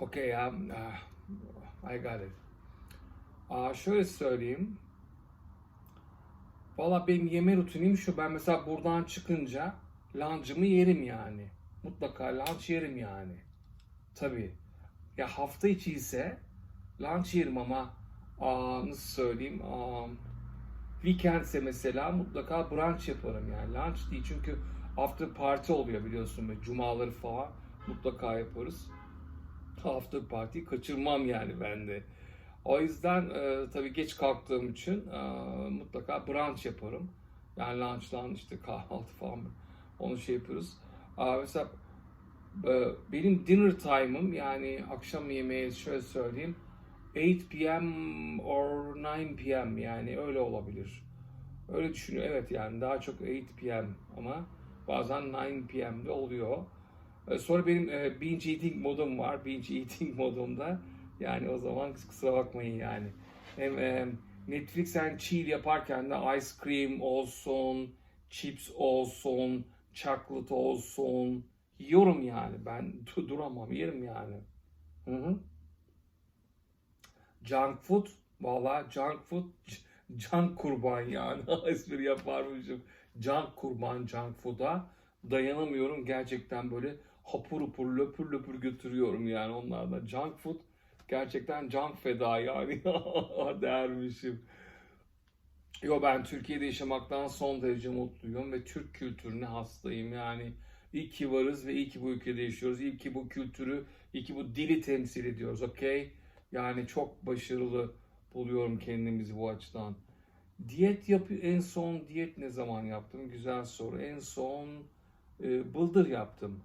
Okay, um, uh, I got it. Aa, şöyle söyleyeyim. Valla benim yeme rutinim şu. Ben mesela buradan çıkınca lunch'ımı yerim yani. Mutlaka lunch yerim yani. Tabii. Ya hafta içi ise lunch yerim ama aa, nasıl söyleyeyim? Aa, weekendse mesela mutlaka brunch yaparım yani. Lunch değil çünkü after party oluyor biliyorsun. Böyle Cumaları falan mutlaka yaparız. After party kaçırmam yani ben de. O yüzden e, tabii geç kalktığım için e, mutlaka brunch yaparım. Yani lunch'tan işte kahvaltı falan onu şey yapıyoruz. Aa, mesela e, benim dinner time'ım yani akşam yemeği şöyle söyleyeyim 8 p.m. or 9 p.m. yani öyle olabilir. Öyle düşünüyorum. Evet yani daha çok 8 p.m. ama bazen 9 p.m.'de oluyor. E, Sonra benim e, binge eating modum var. Binge eating modumda yani o zaman kusura bakmayın yani. Hem e, Netflix and chill yaparken de ice cream olsun, chips olsun, chocolate olsun yiyorum yani. Ben du- duramam, yerim yani. Hı hı. Junk food, valla junk food, junk kurban yani. Espri yaparmışım. Junk kurban junk food'a dayanamıyorum. Gerçekten böyle hapur hapur löpür löpür götürüyorum yani onlardan. Junk food gerçekten junk feda yani. Dermişim. Yo ben Türkiye'de yaşamaktan son derece mutluyum ve Türk kültürüne hastayım yani. İyi ki varız ve iyi ki bu ülkede yaşıyoruz. İyi ki bu kültürü, iyi ki bu dili temsil ediyoruz. Okey? Yani çok başarılı buluyorum kendimizi bu açıdan. Diyet yapı en son diyet ne zaman yaptım? Güzel soru. En son e, bıldır yaptım.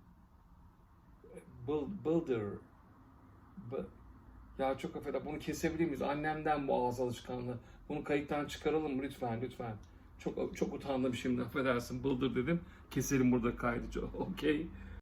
Bı- ya çok affeder. Bunu kesebilir miyiz? Annemden bu ağız alışkanlığı. Bunu kayıttan çıkaralım mı? Lütfen, lütfen. Çok çok utandım şimdi. Affedersin. Bıldır dedim. Keselim burada kaydı. Okey.